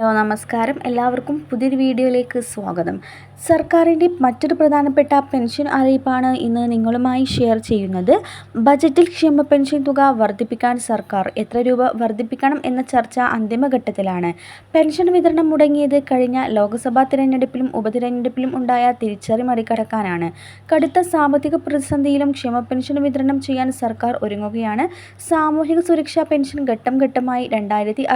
Hello നമസ്കാരം. എല്ലാവർക്കും പുതിയൊരു വീഡിയോയിലേക്ക് സ്വാഗതം. സർക്കാരിന്റെ മറ്റൊരു പ്രധാനപ്പെട്ട പെൻഷൻ അറിയിപ്പാണ് ഇന്ന് നിങ്ങളുമായി ഷെയർ ചെയ്യുന്നത്. ബജറ്റിൽ ക്ഷേമ പെൻഷൻ തുക വർദ്ധിപ്പിക്കാൻ സർക്കാർ എത്ര രൂപ വർദ്ധിപ്പിക്കണം എന്ന ചർച്ച അന്തിമഘട്ടത്തിലാണ്. പെൻഷൻ വിതരണം മുടങ്ങിയത് കഴിഞ്ഞ ലോക്സഭാ തിരഞ്ഞെടുപ്പിലും ഉപതിരഞ്ഞെടുപ്പിലും ഉണ്ടായ തിരിച്ചറി മറികടക്കാനാണ്. കടുത്ത സാമ്പത്തിക പ്രതിസന്ധിയിലും ക്ഷേമ പെൻഷൻ വിതരണം ചെയ്യാൻ സർക്കാർ ഒരുങ്ങുകയാണ്. സാമൂഹിക സുരക്ഷാ പെൻഷൻ ഘട്ടം ഘട്ടമായി രണ്ടായിരത്തി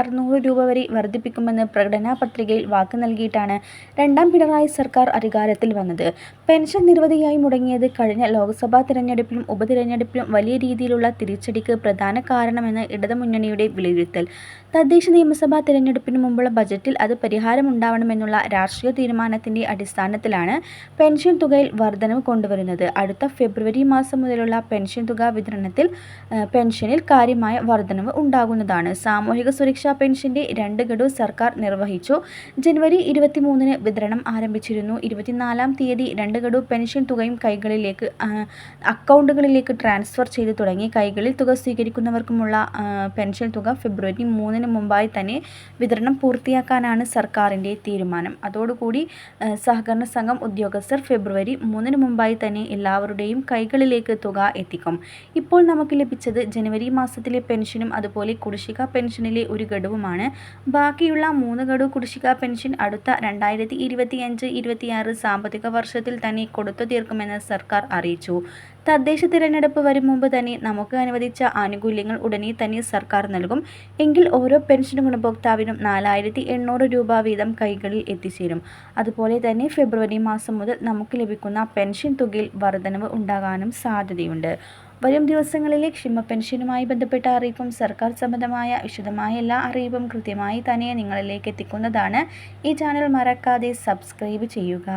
രൂപ വരെ വർദ്ധിപ്പിക്കുമെന്ന് പ്രകടനാ പത്രികയിൽ വാക്ക് നൽകിയിട്ടാണ് രണ്ടാം പിണറായി സർക്കാർ അധികാരത്തിൽ വന്നത്. പെൻഷൻ നിരവധിയായി മുടങ്ങിയത് കഴിഞ്ഞ ലോക്സഭാ തിരഞ്ഞെടുപ്പിലും ഉപതിരഞ്ഞെടുപ്പിലും വലിയ രീതിയിലുള്ള തിരിച്ചടിക്ക് പ്രധാന കാരണമെന്ന് ഇടതുമുന്നണിയുടെ വിലയിരുത്തൽ. തദ്ദേശ നിയമസഭാ തിരഞ്ഞെടുപ്പിന് മുമ്പുള്ള ബജറ്റിൽ അത് പരിഹാരമുണ്ടാവണമെന്നുള്ള രാഷ്ട്രീയ തീരുമാനത്തിന്റെ അടിസ്ഥാനത്തിലാണ് പെൻഷൻ തുകയിൽ വർധനവ് കൊണ്ടുവരുന്നത്. അടുത്ത ഫെബ്രുവരി മാസം മുതലുള്ള പെൻഷൻ തുക വിതരണത്തിൽ പെൻഷനിൽ കാര്യമായ വർധനവ് ഉണ്ടാകുന്നതാണ്. സാമൂഹിക സുരക്ഷാ പെൻഷന്റെ രണ്ട് ഗഡു സർക്കാർ നിർവഹിച്ചു. ജനുവരി ഇരുപത്തിമൂന്നിന് വിതരണം ആരംഭിച്ചിരുന്നു. ഇരുപത്തിനാലാം തീയതി രണ്ട് ഗഡു പെൻഷൻ തുകയും കൈകളിലേക്ക് അക്കൗണ്ടുകളിലേക്ക് ട്രാൻസ്ഫർ ചെയ്തു തുടങ്ങി. കൈകളിൽ തുക സ്വീകരിക്കുന്നവർക്കുമുള്ള പെൻഷൻ തുക ഫെബ്രുവരി മൂന്നിന് മുമ്പായി തന്നെ വിതരണം പൂർത്തിയാക്കാനാണ് സർക്കാരിന്റെ തീരുമാനം. അതോടുകൂടി സഹകരണ സംഘം ഉദ്യോഗസ്ഥർ ഫെബ്രുവരി മൂന്നിന് മുമ്പായി തന്നെ എല്ലാവരുടെയും കൈകളിലേക്ക് തുക എത്തിക്കും. ഇപ്പോൾ നമുക്ക് ലഭിച്ചത് ജനുവരി മാസത്തിലെ പെൻഷനും അതുപോലെ കുടിശ്ശിക പെൻഷനിലെ ഒരു ഗഡുവുമാണ്. ബാക്കിയുള്ള മൂന്ന് ഗഡു കുടിശ്ശിക പെൻഷൻ അടുത്ത രണ്ടായിരത്തി ഇരുപത്തിയഞ്ച് ഇരുപത്തിയാറ് സാമ്പത്തിക വർഷത്തിൽ തന്നെ കൊടുത്തു തീർക്കുമെന്ന് സർക്കാർ അറിയിച്ചു. തദ്ദേശ തിരഞ്ഞെടുപ്പ് വരും മുമ്പ് തന്നെ നമുക്ക് അനുവദിച്ച ആനുകൂല്യങ്ങൾ ഉടനെ തന്നെ സർക്കാർ നൽകും. എങ്കിൽ ഓരോ പെൻഷൻ ഗുണഭോക്താവിനും നാലായിരത്തി എണ്ണൂറ് രൂപ വീതം കൈകളിൽ എത്തിച്ചേരും. അതുപോലെ തന്നെ ഫെബ്രുവരി മാസം മുതൽ നമുക്ക് ലഭിക്കുന്ന പെൻഷൻ തുകയിൽ വർധനവ് ഉണ്ടാകാനും സാധ്യതയുണ്ട്. വരും ദിവസങ്ങളിലെ ക്ഷമ പെൻഷനുമായി ബന്ധപ്പെട്ട അറിയിപ്പും സർക്കാർ സംബന്ധമായ വിശദമായ എല്ലാ അറിയിപ്പും കൃത്യമായി തന്നെ നിങ്ങളിലേക്ക് എത്തിക്കുന്നതാണ്. ഈ ചാനൽ മറക്കാതെ സബ്സ്ക്രൈബ് ചെയ്യുക.